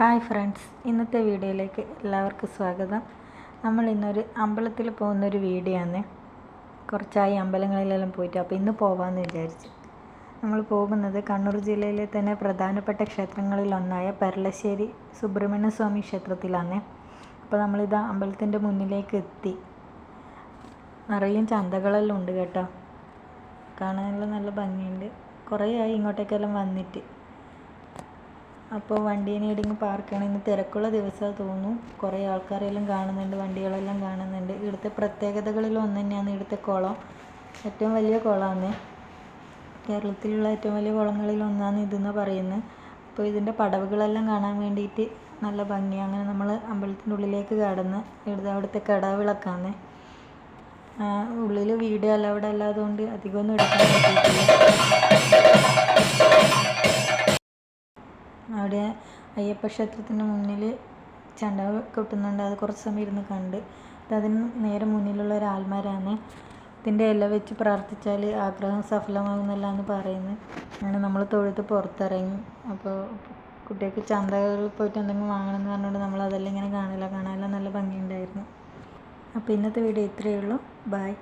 Hi friends ഇന്നത്തെ വീഡിയോയിലേക്ക് എല്ലാവർക്കും സ്വാഗതം. നമ്മൾ ഇന്നൊരു അമ്പലത്തിൽ പോകുന്നൊരു വീഡിയോ ആണ് കുറച്ചായി അമ്പലങ്ങളിലെല്ലാം പോയിട്ട് അപ്പോൾ ഇന്ന് പോകാമെന്ന് വിചാരിച്ചു. നമ്മൾ പോകുന്നത് കണ്ണൂർ ജില്ലയിലെ തന്നെ പ്രധാനപ്പെട്ട ക്ഷേത്രങ്ങളിലൊന്നായ പെരളശ്ശേരി സുബ്രഹ്മണ്യ സ്വാമി ക്ഷേത്രത്തിലാണ്. അപ്പോൾ നമ്മളിത് അമ്പലത്തിന്റെ മുന്നിലേക്ക് എത്തി. നിറയും ചന്തകളെല്ലാം ഉണ്ട് കേട്ടോ. കാണാനെല്ലാം നല്ല ഭംഗിയുണ്ട്. കുറേ ആയി ഇങ്ങോട്ടേക്കെല്ലാം വന്നിട്ട്. അപ്പോൾ വണ്ടീനെ എവിടെയെങ്കിലും പാർക്ക് ചെയ്യണം. ഇന്ന് തിരക്കുള്ള ദിവസമാണ് തോന്നുന്നു. കുറേ ആൾക്കാരെല്ലാം കാണുന്നുണ്ട് വണ്ടികളെല്ലാം കാണുന്നുണ്ട്. ഇവിടുത്തെ പ്രത്യേകതകളിൽ ഒന്ന് തന്നെയാണ് ഇവിടുത്തെ കുളം. ഏറ്റവും വലിയ കുളമാണ്. കേരളത്തിലുള്ള ഏറ്റവും വലിയ കുളങ്ങളിൽ ഒന്നാണ് ഇതെന്ന് പറയുന്നത്. അപ്പോൾ ഇതിന്റെ പടവുകളെല്ലാം കാണാൻ വേണ്ടിയിട്ട് നല്ല ഭംഗിയാണ്. അങ്ങനെ നമ്മൾ അമ്പലത്തിന്റെ ഉള്ളിലേക്ക് കടന്ന് ഇവിടുത്തെ അവിടുത്തെ കടവിളക്കാണ്. ഉള്ളിൽ വീഡിയോ അവിടെ അല്ലാതുകൊണ്ട് അധികമൊന്നും എടുക്കാൻ പറ്റിയിട്ടില്ല. അവിടെ അയ്യപ്പ ക്ഷേത്രത്തിന് മുന്നിൽ ചെണ്ട കൊട്ടുന്നുണ്ട്. അത് കുറച്ച് സമയം ഇരുന്ന് കണ്ട്. അത് അതിന് നേരെ മുന്നിലുള്ള ഒരു ആൽമരാണ്. ഇതിന്റെ ഇല വെച്ച് പ്രാർത്ഥിച്ചാൽ ആഗ്രഹം സഫലമാകും എന്ന് പറയുന്നത് അങ്ങനെ നമ്മൾ തൊഴുത്ത് പുറത്തിറങ്ങി. അപ്പോൾ കുട്ടികൾക്ക് ചന്തകളിൽ പോയിട്ട് എന്തെങ്കിലും വാങ്ങണം എന്ന് പറഞ്ഞുകൊണ്ട് നമ്മൾ അതെല്ലാം ഇങ്ങനെ കാണില്ല. കാണാനെല്ലാം നല്ല ഭംഗിയുണ്ടായിരുന്നു. അപ്പോൾ ഇന്നത്തെ വീഡിയോ ഇത്രയേ ഉള്ളൂ. ബായ്